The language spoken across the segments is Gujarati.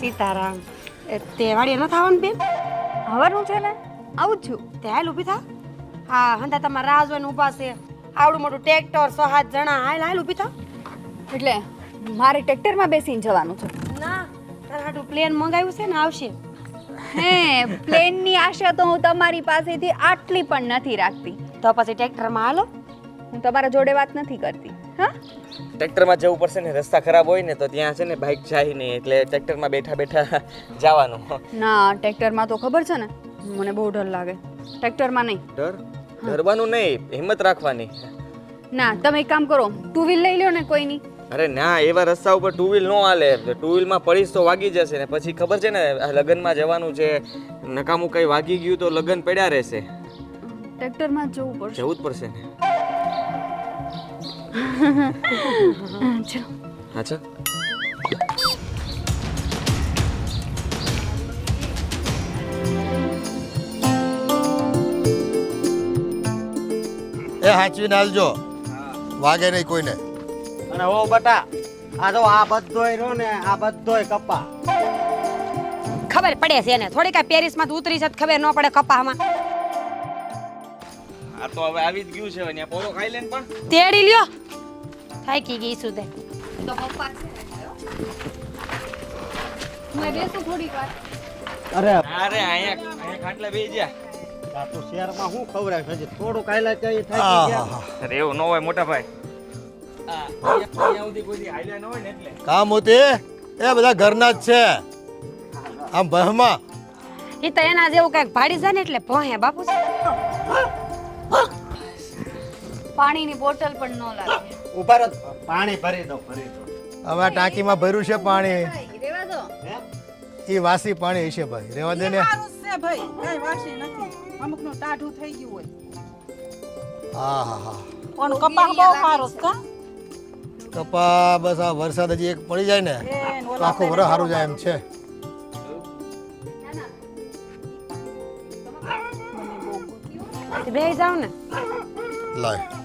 સીતારામ. એ તે વાડી ન થવાનું બેન? હવાનું છે ને? આવું જ છું. તે હાલ ઊભી થા? હા હંધા તમારા રાહ જોઈને ઊભા છે. આવડું મોટું ટ્રેક્ટર સો સાત જણા. હાલ હાલ ઊભી થા. એટલે મારે ટ્રેક્ટરમાં બેસીને જવાનું છે. ના તારા હાટું પ્લેન મંગાવ્યું છે ને આવશે. હે પ્લેનની આશા તો હું તમારી પાસેથી આટલી પણ નથી રાખતી. તો પછી ટ્રેક્ટરમાં હાલો. હું તમારા જોડે વાત નથી કરતી. હા? ટ્રેક્ટરમાં જવું પડશે ને રસ્તા ખરાબ હોય ને તો ત્યાં છે ને બાઇક જાય નહીં એટલે ટ્રેક્ટરમાં બેઠા બેઠા જવાનું. ના ટ્રેક્ટરમાં તો ખબર છે ને મને બહુ ડર લાગે. ટ્રેક્ટરમાં નહીં. ડર? ડરવાનું નહીં હિંમત રાખવાની. ના તમે એક કામ કરો ટુ વ્હીલ લઈ લો ને કોઈની. અરે ના એવા રસ્તા ઉપર ટુ વ્હીલ ન હાલે. ટુ વ્હીલમાં પડીશ તો વાગી જશે ને પછી ખબર છે ને લગ્નમાં જવાનું છે નકામું કંઈ વાગી ગયું તો લગ્ન પડ્યા રહેશે. ટ્રેક્ટરમાં જવું પડશે. જવું જ પડશે ને. ચલો અચ્છા એ હાચવીને હાલજો વાગે નહીં કોઈને. અને ઓ બટા આ તો આ બધોય રો ને આ બધોય કપા. ખબર પડે છે એને. થોડી કાંઈ પેરિસમાં તો ઉતરી છે ખબર ન પડે કપામાં. આ તો હવે આવી જ ગયું છે હવે પોરો ખાઈ લેન પણ. તેડી લ્યો. થાકી ગઈ છું તે. તો પપ્પા છે બેસું થોડીક વાર. અરે અરે અહીંયા અહીંયા ખાટલા બેસી જા આ તું શહેરમાં શું ખવડાવે છે થોડું કાયલા ચાઈ થાકી ગયા. અરે એવું ન હોય મોટા ભાઈ. આ અહીંયા અહીંયા સુધી કોઈ દી હાલ્યા ન હોય ને એટલે. કામ હોતી? એ બધા ઘરના જ છે. આમ બહમાં એ તો એના જેવું કંઈક ભાડી જાય ને એટલે ભોહે બાપુ. પાણીની બોટલ પણ ન લાગે. ઊભા રહો પાણી ભરી દો ભરી દો. હવે ટાંકીમાં ભર્યું છે પાણી. રેવા દો. એ વાસી પાણી હશે ભાઈ. રેવા દે ને. છે ભાઈ. કઈ વાસી નથી. અમુકનું ટાઢું થઈ ગયું હોય. હા હા હા. પણ કપા બહુ સારો છે કપા બસ આ વરસાદ હજી એક પડી જાય ને તો આખું વરસ સારું જાય એમ છે. બે જાવ ને. લાય.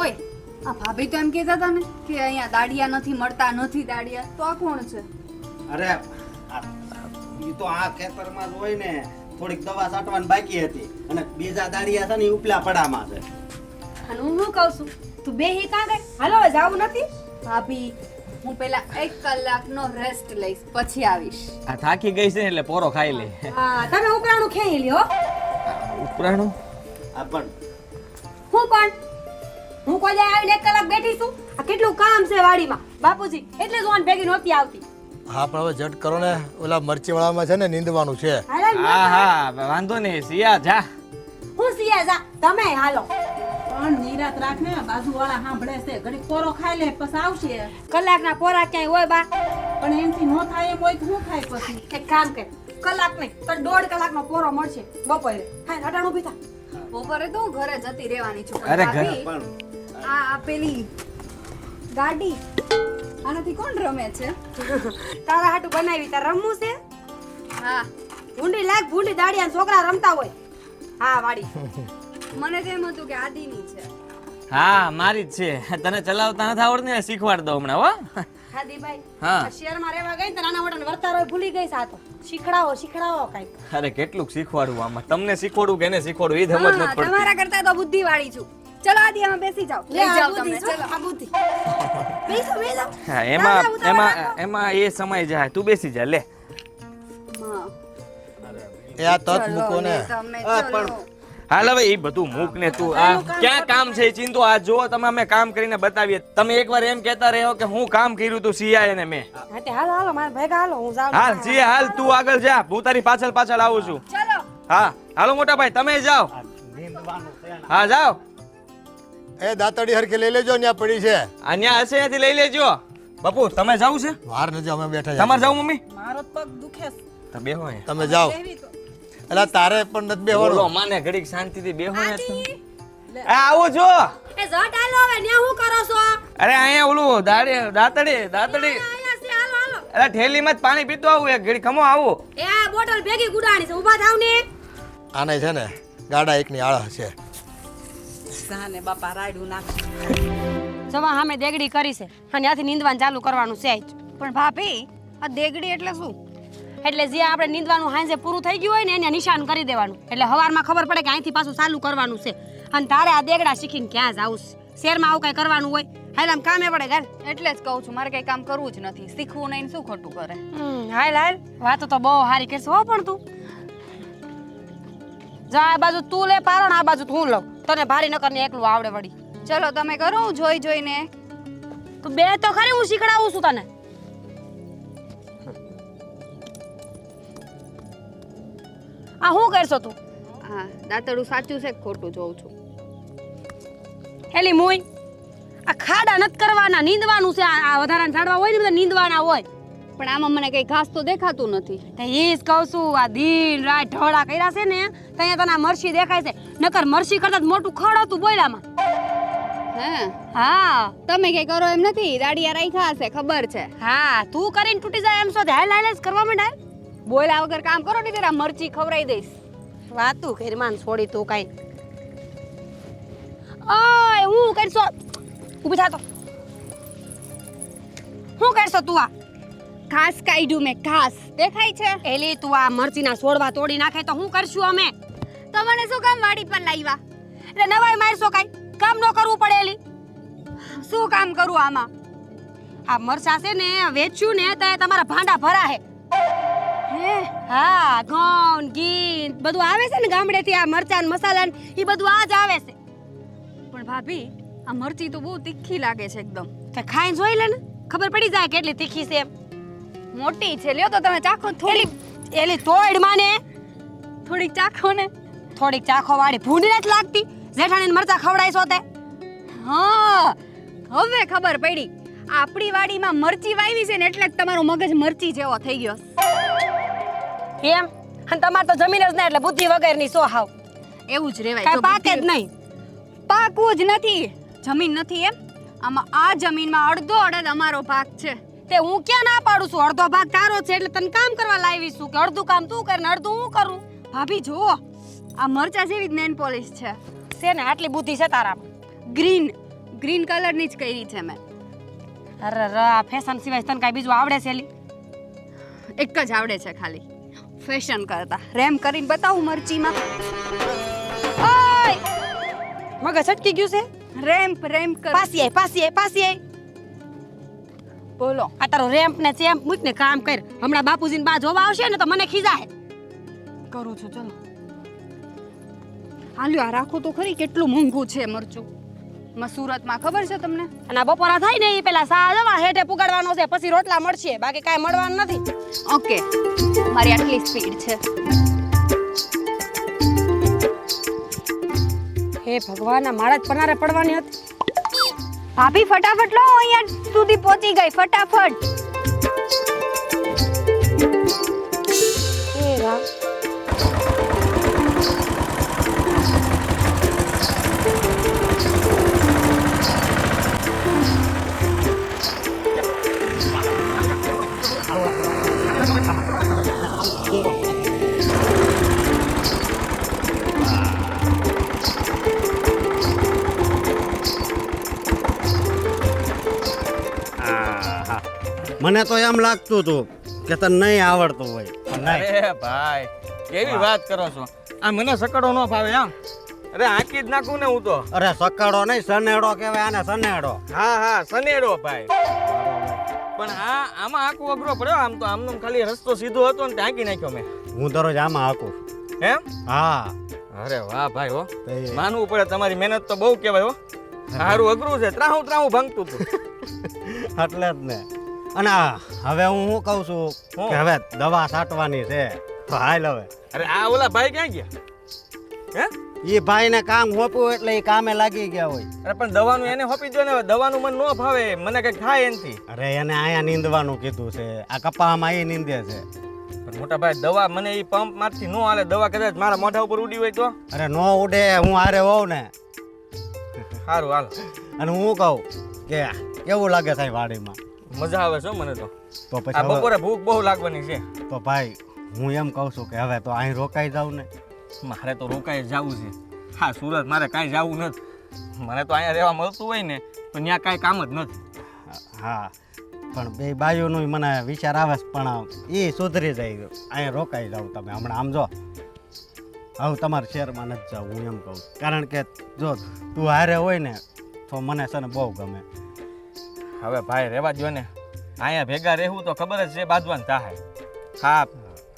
ઓય આ ભાભી તો એમ કહેતા હતા ને કે અહીંયા દાડિયા નથી મળતા નથી દાડિયા. તો આ કોણ છે? અરે એ તો આ ખેતરમાં જ હોય ને થોડીક દવા સાટવાની બાકી હતી. અને બીજા દાડિયા છે ને ઉપલા પડામાં છે. અને હું શું કહું છું? તું બે હી કાં ગઈ હાલો જાવું નથી? ભાભી હું પેલા એક કલાકનો રેસ્ટ લઈશ પછી આવીશ. આ થાકી ગઈ છે ને એટલે પોરો ખાઈ લે. હા તમે ઉપરાણું ખેઈ લ્યો. ઉપરાણું? આ પણ. હું પણ? હું કોઈ દી આવીને એક કલાક બેઠી છું? આ કેટલું કામ છે વાડીમાં? બાપુજી એટલે જોન ભેગી નહોતી આવતી. હા પણ હવે જટ કરો ને. ઓલા મરચી વાળામાં છે ને નીંદવાનું છે. હા હા વાંધો નહીં. સિયા જા. હું સિયા જા. તમે હાલો. પણ નિરાત રાખ ને બાજુ વાળા સાંભળે છે. ઘડી પોરો ખાઈ લે પછી આવશે. કલાકના પોરા ક્યાંય હોય બા? પણ એમથી નો થાય એમ હોય તો શું થાય પછી? એક કામ કર કલાક નહીં તો દોઢ કલાકનો પોરો મળશે બપોરે. હા અટાણું પીતા બપોરે તો હું ઘરે જતી રહેવાની છું અરે ઘરે- પણ. આ આપેલી પેલી ગાડી આનાથી કોણ રમે છે? તારા હાટું બનાવી તાર રમવું છે? હા. ભૂંડી લાગ ભૂંડી દાડિયા છોકરા રમતા હોય. હા વાડી. મને તો એમ હતું કે આદિની છે. હા મારી જ છે. તને ચલાવતા નથી આવડતું ને શીખવાડ દો હમણાં હો. હા દીભાઈ હા. આ રહેવા ગઈ ને નાના મોટા વર્તારો ભૂલી ગઈ સાતો શીખડાવો શીખડાવો કંઈક. અરે કેટલું શીખવાડવું આમાં? તમને શીખવાડું કે એને શીખવાડવું એ સમજ નથી પડતી. તમારા કરતા તો બુદ્ધિ છું. ચલો આદિ અમે બેસી જાઓ. લઈ જાઓ તમે ચલો. આ બુદ્ધિ. બેસો બેસો. એમાં એમાં એમાં એ સમય જાય. તું બેસી જા લે. એ આ તત મૂકો ને. પણ- હાલ હવે એ બધું મૂક ને તું આ ક્યાં કામ છે ચિંતો? આ જો તમે અમે કામ કરીને બતાવીએ. તમે એકવાર એમ કહેતા રહ્યો કે હું કામ કર્યું તું સિયા ને મેં. હાલો હાલો મારા ભેગા હાલો હું જાઉં. હાલ જી હાલ તું આગળ જા. હું તારી પાછળ પાછળ આવું છું. ચલો. હા હાલો મોટા ભાઈ તમે જાઓ. હા જાઓ. એ દાતડી હરખી લઈ લેજો ત્યાં પડી છે. આ ન્યા હશે ત્યાંથી લઈ લેજો. બાપુ તમે જાવ છે? વાર નથી અમે બેઠા તમારે જાવ મમ્મી? મારો પગ દુખે છે. તો બેહો તમે જાઓ. એવી તો. એટલે તારે પણ નથી બોલો માને ઘડીક શાંતિથી બેહો ને તમે. આવો જો. એ જટ આલો હવે ને હું કરો છો? અરે અહીંયા ઓલું દાડે દાતડી દાતડી. અહીંયા છે હાલો હાલો. અરે ઠેલીમાં જ પાણી પીતો આવું એક ઘડી ખમો આવું. એ આ બોટલ ભેગી ગુડાણી છે ઊભા થાવ ને. આને છે ને ગાડા એકની આળા છે. સાને બાપા રાડું નાખ જમા હામે દેગડી કરી છે અને ત્યાંથી નીંદવાનું ચાલુ કરવાનું છે પણ ભાભી આ દેગડી એટલે શું? એટલે જે આપણે નીંદવાનું હાંજે પૂરું થઈ ગયું હોય ને એને નિશાન કરી દેવાનું. એટલે હવારમાં ખબર પડે કે અહીંથી પાછું ચાલુ કરવાનું છે. અને તારે આ દેગડા શીખીને ક્યાં જાવું છે? શહેરમાં આવું કઈ કરવાનું હોય? હાલ આમ કામે પડે ગાલ એટલે જ કહું છું મારે કઈ કામ કરવું જ નથી. શીખવું નહીં શું ખોટું કરે? હાલ હાલ. વાતો તો બહુ સારી કરશે હો પણ તું. જા આ બાજુ તું લે પારો ને આ બાજુ હું લઉં. તને ભારી નકર ને એકલું આવડે વળી. ચલો તમે કરો હું જોઈ જોઈને. તું બે તો ખરી હું શીખડાવું છું તને. આ શું કરશો તું? હા દાંતડું સાચું છે કે ખોટું જોઉં છું? હેલી મુઈ આ ખાડા નત કરવાના નીંદવાનું છે. આ વધારાના ઝાડવા હોય ને બધા નીંદવાના હોય. પણ આમાં મને કઈ ઘાસ તો દેખાતું નથી. તે એ જ કહું છું આ દિન રાત ઢોળા કર્યા છે ને ત્યાં તને મરસી દેખાય છે. નકર મરસી કરતા મોટું ખડ હતું બોયલામાં. હે? હા. તમે કઈ કરો એમ નથી? દાડિયા રાખ્યા હશે ખબર છે. હા તું કરીને તૂટી જાય એમ શોધે હાલ હાલ જ કરવા માંડ બોલ્યા વગર કામ કરો ને તેરા મરચી ખવડાવી દઈશ. વાતું ખેરમાન માન છોડી તું કઈ. ઓય હું કરશો? ઊભી થા તો. હું કરશો તું આ? ઘાસ કાઢ્યું મેં ઘાસ. દેખાય છે? એલી તું આ મરચીના છોડવા તોડી નાખે તો હું કરશું અમે? તમને શું કામ વાડી પર લાવ્યા? એટલે નવાઈ મારશો કઈ? કામ ન કરવું પડે એલી. શું કામ કરું આમાં? આ મરચા છે ને વેચ્યું ને તો તમારા ભાંડા ભરા હે હે? હા ઘઉં ઘી બધું આવે છે ને ગામડેથી આ મરચાં ને મસાલા ને ઈ બધું આ જ આવે છે. પણ ભાભી આ મરચી તો બહુ તીખી લાગે છે એકદમ. તો ખાઈને જોઈ લે ને ખબર પડી જાય કેટલી તીખી છે મોટી છે લ્યો તો તમે ચાખો થોડી. એલી તોડ માને. થોડીક ચાખો ને. થોડીક ચાખો વાળી ભૂંડી નથી લાગતી. જેઠાણીને મરચા ખવડાય છો તે હા હવે ખબર પડી. આપણી વાડીમાં મરચી વાવી છે ને એટલે જ તમારો મગજ મરચી જેવો થઈ ગયો. એમ? અને તમારે તો જમીન જ ના એટલે બુદ્ધિ વગરની સો હાવ. એવું જ રેવાય. કાંઈ પાકે જ નહીં. પાકવું જ નથી. જમીન નથી એમ? આમાં આ જમીનમાં અડધો અડધ અમારો ભાગ છે. તે હું ક્યાં ના પાડું છું? અડધો ભાગ તારો છે એટલે તને કામ કરવા લાવી છું કે અડધું કામ તું કર ને અડધું હું કરું? ભાભી જુઓ. આ મરચા જેવી જ નેન પોલિશ છે. છે ને આટલી બુદ્ધિ છે તારા ગ્રીન ગ્રીન કલરની જ કરી છે મેં. અરે ર આ ફેશન સિવાય તને કાંઈ બીજું આવડે છે એલી એક જ આવડે છે ખાલી. ફેશન કરતા. રેમ કરીને બતાવું મરચીમાં. ઓય! મગજ અટકી ગયું છે? રેમ્પ રેમ્પ કર. પાસી આય પાસી આય પાસી આય. બોલો. આ તારો રેમ્પ ને ચેમ્પ મૂક ને કામ કર. હમણાં બાપુજીને બા જોવા આવશે ને તો મને ખીજાય. કરું છું ચલો. હાલ્યો આ રાખો તો ખરી. કેટલું મોંઘું છે મરચું. માં સુરતમાં ખબર છે તમને? અને બપોરા થાય ને એ પેલા સા જવા હેઠે પુગાડવાનો છે પછી રોટલા મળશે બાકી કાંઈ મળવાનું નથી. ઓકે. મારી આટલી સ્પીડ છે. હે ભગવાન આ મારા જ પનારે પડવાની હતી. ભાભી ફટાફટ લો અહીંયા સુધી પહોંચી ગઈ ફટાફટ. હે રામ. મને તો એમ લાગતું હતું કે તને નહીં આવડતું હોય. પણ નહીં. અરે ભાઈ કેવી વાત કરો છો? આ મને સકડો ન ફાવે આમ અરે આંકી જ નાખું ને હું તો. અરે સકડો નહીં સનેડો કહેવાય આને સનેડો હા હા સનેડો ભાઈ. પણ આ આમાં આખું અઘરો પડ્યો આમ તો આમનો ખાલી રસ્તો સીધો હતો ને ટાંકી નાખ્યો મેં. હું દરરોજ આમાં હાકું. એમ? હા. અરે વાહ ભાઈ હો. માનવું પડે તમારી મહેનત તો બહુ કહેવાય હો. સારું અઘરું છે ત્રાહું ત્રાહું ભાંગતું હતું. એટલે જ ને. અને હવે હું શું કહું છું કે હવે દવા છાંટવાની છે. તો હાલ હવે અરે આ ઓલા ભાઈ ક્યાં ગયા? હે? એ ભાઈને કામ હોપ્યું એટલે એ કામે લાગી ગયા હોય. અરે પણ દવાનું એને હોપી દો ને દવાનું મને ન ભાવે મને કઈ થાય એનથી. અરે એને અહીંયા નીંદવાનું કીધું છે. આ કપામાં એ નીંદે છે. મોટા ભાઈ દવા મને એ પંપમાંથી નો હાલે. દવા કદાચ મારા મોઢા ઉપર ઉડી હોય તો? અરે નો ઉડે હું હારે હોઉં ને. સારું હાલ. અને હું કહું કે કેવું લાગે સાહેબ વાડીમાં? મજા આવે છે મને તો. તો આ પછી હવે- બપોરે ભૂખ બહુ લાગવાની છે. તો ભાઈ હું એમ કહું છું કે હવે તો અહીં રોકાઈ જાઉં ને. મારે તો રોકાઈ જવું છે. હા સુરત મારે કાંઈ જવું નથી. મને તો અહીંયા રહેવા મળતું હોય ને તો ત્યાં કાંઈ કામ જ નથી. હા પણ બે બાયુનું મને વિચાર આવે છે પણ એ સુધરી જાય અહીંયા રોકાઈ જાઉં તમે હમણાં આમ જો. હવે તમારા શહેરમાં નથી જાઉં હું એમ કહું છું. કારણ કે જો તું હારે હોય ને તો મને છે ને બહુ ગમે. હવે ભાઈ રહેવા દો ને. અહીંયા ભેગા રહેવું તો ખબર જ છે બાંધવાનું થાય. હા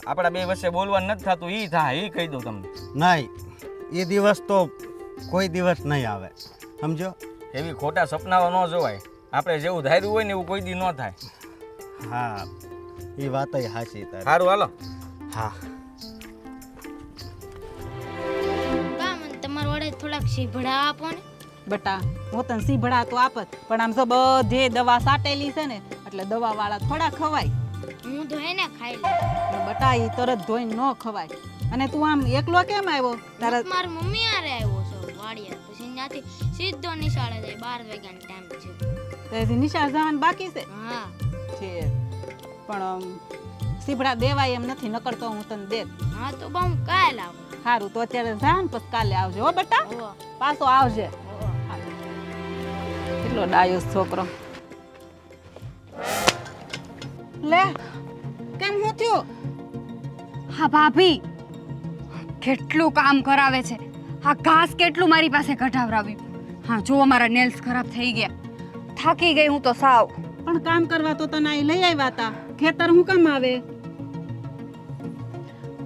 આપણા બે વચ્ચે બોલવાનું નથી થતું એ થાય એ કહી દઉં તમને. નહીં એ દિવસ તો કોઈ દિવસ નહીં આવે સમજો? એવી ખોટા સપનાઓ ન જોવાય. આપણે જેવું ધાર્યું હોય ને એવું કોઈ દી ન થાય. હા એ વાત હાચી તારી. સારું હાલો. હા. બા મને તમારા વડે થોડાક શીભડા આપો ને. બટા હું તને સીભડા તો આપત પણ આમ તો બધે દવા સાટેલી છે ને એટલે દવા વાળા થોડા ખવાય. હું તો એને ખાઈ લઉં. બટા એ તરત ધોઈને ન ખવાય. અને તું આમ એકલો કેમ આવ્યો? તારા મારી મમ્મી આરે આવ્યો છો વાડિયા પછી ત્યાંથી સીધો નિશાળે જાય બાર વાગ્યાનો ટાઈમ છે. તેથી નિશાળ જવાનું બાકી છે? હા. છે પણ સીભડા દેવાય એમ નથી નકરતો હું તને દે હા તો બા હું કાલ આવું. સારું તો અત્યારે જા ને પછી કાલે આવજો હો બેટા. પાછો આવજે. કેટલો ડાયો છોકરો? લે કેમ હું થયું? હા ભાભી. કેટલું કામ કરાવે છે. આ ઘાસ કેટલું મારી પાસે કઢાવરાવ્યું. હા જો મારા નેલ્સ ખરાબ થઈ ગયા. થાકી ગઈ હું તો સાવ. પણ કામ કરવા તો તને અહીં લઈ આવ્યા હતા ખેતર હું કામ આવે?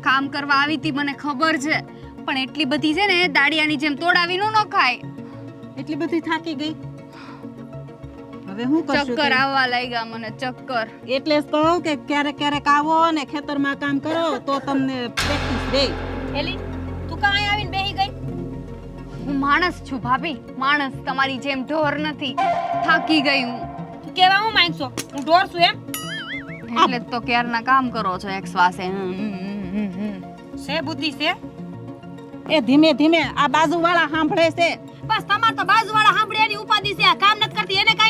કામ કરવા આવી હતી મને ખબર છે. પણ એટલી બધી છે ને દાડિયાની જેમ તોડાવી નો ખાય એટલી બધી થાકી ગઈ? હવે હું કરશું ચક્કર આવવા લાગ્યા મને ચક્કર. એટલે જ કહું કે ક્યારેક ક્યારેક આવો ને ખેતરમાં કામ કરો તો તમને પ્રેક્ટિસ રહે એલી તું કાંઈ આવીને બેહી ગઈ? હું માણસ છું ભાભી માણસ તમારી જેમ ઢોર નથી. થાકી ગઈ હું. તું કેવા હું માંગશો? હું ઢોર છું એમ? એટલે તો ક્યારના કામ કરો છો એક શ્વાસે. છે બુદ્ધિ છે? એ ધીમે ધીમે આ બાજુવાળા સાંભળે છે. બસ તમાર તો બાજુવાળા સાંભળે એની ઉપાધિ છે આ કામ નથી કરતી એને કાંઈ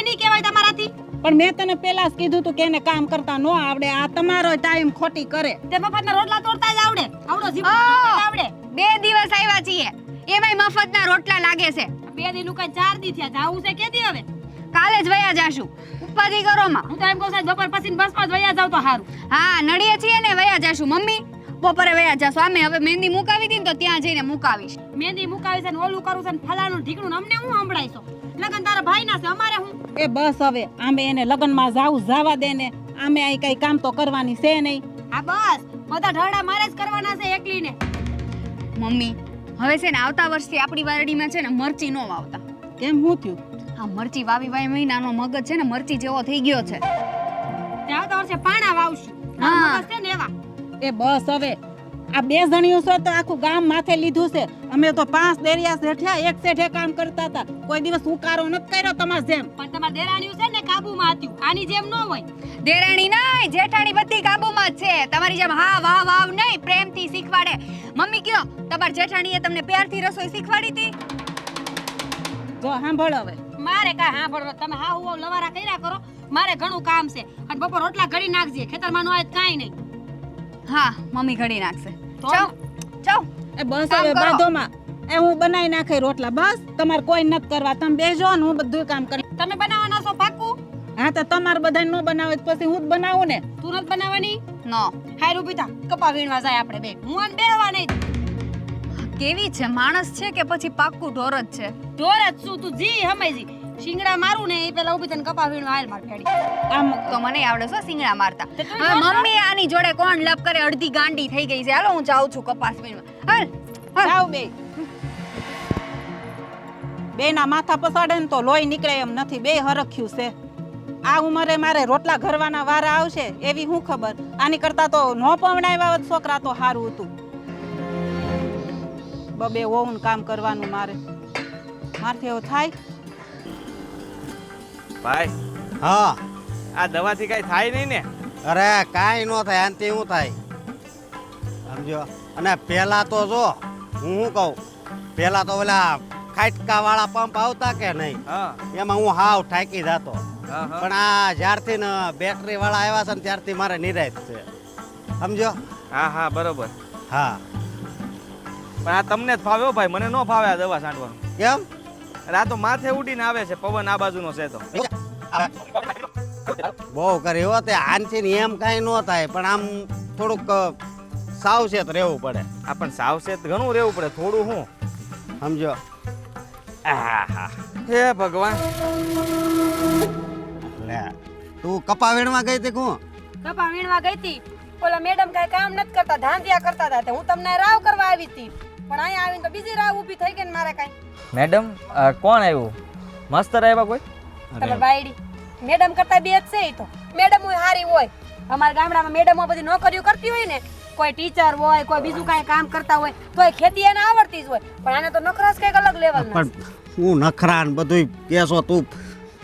પણ મેં તને પેલા જ કીધું તું કે એને કામ કરતા ન આવડે. આ તમારો ટાઈમ ખોટી કરે. તે મફતના રોટલા તોડતા જ આવડે. આવડો જીભ આ! તોડતા જ આવડે. બે દિવસ આવ્યા છીએ. એમાંય મફતના રોટલા લાગે છે. બે દીનું કઈ ચાર દી થયા. જાવું છે કેતી હવે? કાલે જ વયા જાશું. ઉપાધિ કરો માં હું તો એમ કહું છું બપોર પછી બસમાં જ વયા જાવ તો સારું હા નડીએ છીએ ને વયા જાશું. મમ્મી? બપોરે વયા જશો અમે હવે મહેંદી મુકાવી હતી ને તો ત્યાં જઈને મુકાવીશ. મહેંદી મુકાવી છે ને ઓલું કરું છે ને ફલાણું ઢીકણું અમને હું સંભળાઈશો લગન તારા ભાઈ ના છે અમારે હું? એ બસ હવે આમે એને લગ્નમાં જાવું જવા દે ને. આમે અહીં કઈ કામ તો કરવાની છે નહીં. હા બસ. બધા ઢળા મારે જ કરવાના છે એકલીને. મમ્મી હવે છે ને આવતા વર્ષથી આપણી વારડીમાં છે ને મરચી નો વાવતા. કેમ હું થયું? આ મરચી વાવી વાવી મહિનાનો મગજ છે ને મરચી જેવો થઈ ગયો છે. તે આવતા વર્ષે પાણા વાવશું. હા. હા. મગજ છે ને એવા. એ બસ હવે. આ બે જણીઓ છો તો આખું ગામ માથે લીધું છે. અમે તો પાંચ દેરિયા શેઠ્યા એક શેઠે કામ કરતા હતા. કોઈ દિવસ ઉકારો નથી કર્યો તમાર જેમ. પણ તમાર દેરાણીયું છે ને કાબુમાં હતું. આની જેમ ન હોય. દેરાણી નહીં જેઠાણી બધી કાબુમાં જ છે. તમારી જેમ હા વાહ વાવ નહીં પ્રેમથી શીખવાડે. મમ્મી કયો તમારી જેઠાણીએ તમને પ્યારથી રસોઈ શીખવાડી હતી? જો સાંભળો હવે. મારે કાંઈ સાંભળો તમે હા હું લવારા કર્યા કરો. મારે ઘણું કામ છે. અને બપોર રોટલા ઘડી નાખજે. ખેતરમાં નો આજ કાંઈ નહીં. હા મમ્મી ઘડી નાખશે? ચાવ ચાવ એ બસ હવે બાંધોમાં. એ હું બનાવી નાખે રોટલા. બસ તમારે કોઈ નથી કરવા. તમે બેજો ને હું બધું કામ કરી તમે બનાવવાના છો પાકું હા તો તમારે બધા ન બનાવે પછી હું જ બનાવું ને. તું નથી બનાવવાની? નો. હારું પીતા કપા વીણવા જાય આપણે બે. હું અને બેહવા નહીં કેવી છે? માણસ છે કે પછી પાક્કું ઢોર જ છે? ઢોર જ શું તું જી હમાઈજી શિંગડા મારું ને એ પેલા ઊભી થઈને કપા વીણવા હાલ માર ફેડી. આમ તો મને આવડે છે શિંગડા મારતા. હવે મમ્મી આની જોડે કોણ લપ કરે? અડધી ગાંડી થઈ ગઈ છે. હાલો હું જાઉં છું કપાસ વીણવા. હાલ હાલ. બે બે. ના માથા પસાડે ને તો લોહી નીકળે એમ નથી. બે હરખ્યું છે. આ ઉંમરે મારે રોટલા ઘરવાના વારા આવશે એવી હું ખબર? આની કરતા તો નો પવણાવ્યા હોત છોકરા તો સારું હતું. બબે હોવું કામ કરવાનું મારે. મારથી એવું થાય? ભાઈ હા. આ દવાથી કાંઈ થાય નહીં ને? અરે કાંઈ ન થાય આનથી શું થાય? સમજો? અને પહેલા તો જો હું શું કહું? પહેલા તો ઓલા ખાટકા વાળા પંપ આવતા કે નહીં? એમાં હું હાવ ઠાકી જતો. પણ આ જ્યારથી ને બેટરી વાળા આવ્યા છે ને ત્યારથી મારે નિરાશ છે. સમજો? હા હા બરોબર. હા. પણ આ તમને જ ફાવ્યો ભાઈ મને ન ફાવે આ દવા છાંટવાનું. કેમ? અરે આ તો માથે ઉડીને આવે છે પવન આ બાજુનો છે તો. બહુ કરી એવો તે આનથી ને એમ કાંઈ ન થાય પણ આમ થોડુંક સાવચેત રહેવું પડે. આ પણ સાવચેત ઘણું રહેવું પડે થોડું હું. સમજો. આહા. હે ભગવાન. લે તું કપા વીણવા ગઈ હતી કોણ કપા વીણવા ગઈ હતી? ઓલા મેડમ કાંઈ કામ નથી કરતા ધાંધિયા કરતા હતા હું તમને રાવ કરવા આવી હતી. પણ અહીંયા આવીને તો બીજી રાહ ઊભી થઈ ગઈ ને મારે કાંઈ. મેડમ કોણ આવ્યું? માસ્તર આવ્યા કોઈ? તમે બાયડી. મેડમ કરતા બે જ છે એ તો. મેડમ હોય હારી હોય. અમારા ગામડામાં મેડમો બધી નોકરીઓ કરતી હોય ને કોઈ ટીચર હોય કોઈ બીજું કાંઈ કામ કરતા હોય તોય ખેતી એને આવડતી જ હોય. પણ આને તો નખરાશ કંઈક અલગ લેવલના પણ હું નખરા ને બધું કેસો તું.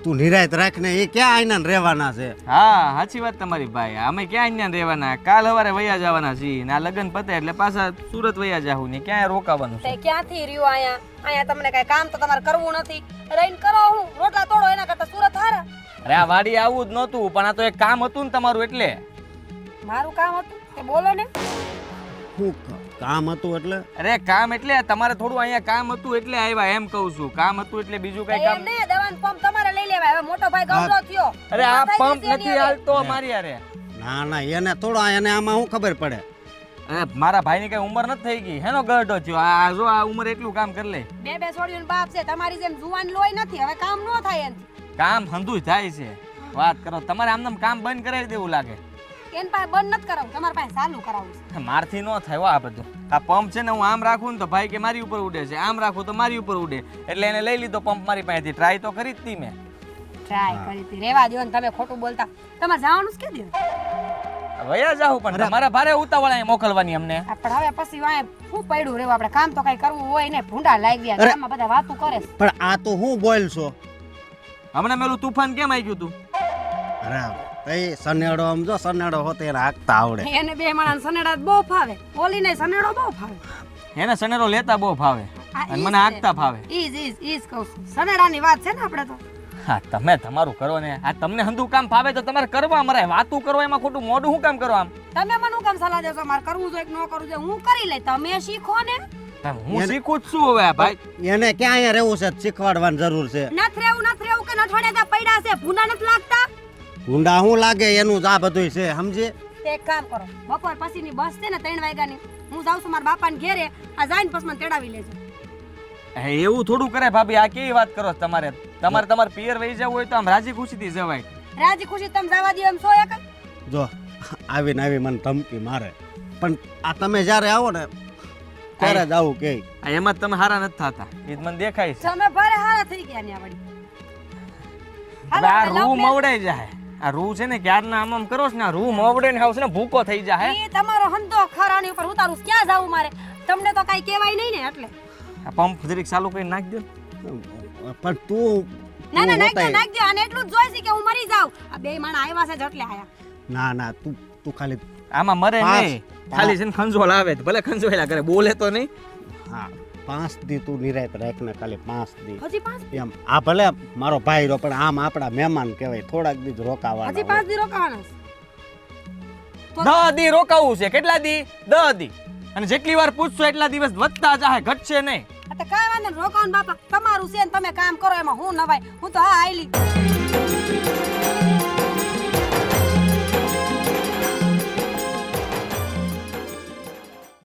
તું નિરાયત રાખ ને એ ક્યાં આઈના રહેવાના છે? હા સાચી વાત તમારી ભાઈ. અમે ક્યાં આઈના રહેવાના? કાલ સવારે વયા જવાના છીએ ને આ લગ્ન પતે એટલે પાછા સુરત વયા જાહું ને ક્યાં રોકાવાનું છે? ક્યાંથી રહ્યું અહીંયા? અહીંયા તમને કાંઈ કામ તો તમારે કરવું નથી. રહીને કરો હું. રોટલા તોડો એના કરતા સુરત હારા. અરે આ વાડી આવું જ નહોતું પણ આ તો એક કામ હતું ને તમારું એટલે. મારું કામ હતું? તે બોલો ને. શું કામ હતું એટલે? અરે કામ એટલે તમારે થોડું અહીંયા કામ હતું એટલે આવ્યા એમ કહું છું. કામ હતું એટલે બીજું કઈ કામ નહીં દવાન પંપ તમારે લઈ લેવા હવે મોટો ભાઈ ગૌરવ થયો. અરે આ પંપ નથી હાલતો મારી અરે ના ના એને થોડો એને આમાં શું ખબર પડે? અરે મારા ભાઈની કઈ ઉંમર નથી થઈ ગઈ. હેનો ગઢો થયો. આ જો આ ઉંમર એટલું કામ કરી લે. બે બે છોડીઓનો બાપ છે. તમારી જેમ જુવાન લોહી નથી. હવે કામ ન થાય એમ. કામ હંધુય થાય છે. વાત કરો. તમારે આમ કામ બંધ કરાવી દેવું લાગે. એન પાસે બંધ નથી કરાવું તમારી પાસે ચાલુ કરાવું. છે. મારથી ન થાય હો આ બધું. આ પંપ છે ને હું આમ રાખું ને તો ભાઈ કે મારી ઉપર ઉડે છે આમ રાખું તો મારી ઉપર ઉડે. એટલે એને લઈ લીધો પંપ મારી પાસેથી. ટ્રાય તો કરી જ હતી મેં. ટ્રાય કરી હતી રેવા દો ને તમે ખોટું બોલતા. તમારે જવાનું કે દે વયા જાઉં પણ તમારા ભારે ઉતાવળ અહીંયા મોકલવાની અમને. પણ હવે પછી વાય શું પડ્યું રેવા? આપણે કામ તો કઈ કરવું હોય ને ભૂંડા લાગી ગયા અરે. ગામમાં બધા વાતું કરે પણ આ તો હું બોલ છો? હમણાં મેલું તુફાન કેમ આવી ગયું તું? અરે. એ સનેડો આમ જો સનેડો હોતે એને હાંકતા આવડે. એને બે માણસ સનેડા બહુ ફાવે ઓલીને સનેડો બહુ ફાવે એને સનેડો લેતા બહુ ફાવે અને મને આગતા હાંકતા ફાવે. ઈજ ઈજ ઈજ કહું છું. સનેડાની વાત છે ને આપણે તો. હા તમે તમારું કરો ને. આ તમને હંધું કામ ફાવે તો તમારે કરવા અમારે વાતું કરો એમાં ખોટું મોઢું શું કામ કરો આમ? તમે મને હું કામ સલાહ દેશો? મારે કરવું જોઈએ કે ન કરવું જોઈએ હું કરી લઈ તમે શીખો ને. હું શીખું જ છું હવે ભાઈ. એને ક્યાં અહીંયા રહેવું છે? શીખવાડવાની જરૂર છે. નથી રહેવું નથી રહેવું કે નઠવાડિયા પડ્યા છે. ભૂના નથી લાગતા. ગુંડા શું લાગે એનું જ આ બધું છે સમજે? તે એક કામ કરો બપોર પછીની બસ છે ને ત્રણ વાગ્યાની હું જાઉં છું મારા બાપાને ઘેરે આ જાઈને પછી મને તેડાવી લેજો. હે, એવું થોડું કરે ભાભી આ કેવી વાત કરો છો તમારે? તમારે તમારે પિયર વહી જવું હોય તો આમ રાજી ખુશીથી જવાય. રાજી ખુશી તમે જવા દો એમ છો એક જ? આવીને આવી મને ધમકી મારે. પણ આ તમે જ્યારે આવો ને ત્યારે જ આવું કે. આ એમાં જ તમે હારા નથી થતા. એ જ મને દેખાય છે. તમે ભારે હારા થઈ ગયા ને વળી. હવે આ હાલો, મવડાઈ જાય. આ રૂ છે ને ક્યારના આમ આમ કરો છો ને આ રૂ મોવડે ને આવશે ને ભૂકો થઈ જાય ઈ તમારો હંધો ખરાની ઉપર ઉતારું છું. ક્યાં જાવું મારે? તમને તો કઈ કહેવાય નહીં ને એટલે. આ પંપ જરીક ચાલુ કરી નાખ દે પણ તું ના ના નાખ દે નાખ દે અને એટલું જ જોઈ છે કે હું મરી જાઉં. આ બે માણા આવ્યા છે જટલે એટલે આયા. ના ના તું તું ખાલી આમાં મરે નહીં. ખાલી છે ને ખંજોળ આવે. ભલે ખંજોળ્યા કરે બોલે તો નહીં. હા. પાંચ દી તું નિરાત રાખ ને ખાલી પાંચ દી. હજી પાંચ એમ આ ભલે મારો ભાઈ રો પણ આમ આપણા મહેમાન કહેવાય થોડાક દી જ હજી પાંચ દી રોકાવાના. દહ દી રોકાવું છે કેટલા દી? દહ દી. અને જેટલી વાર પૂછશો એટલા દિવસ વધતા જાહે ઘટશે નહીં. આ તો કાંઈ વાંધો નહીં રોકાવાનું બાપા તમારું છે ને તમે કામ કરો એમાં હું નવાય હું તો હા આયલી.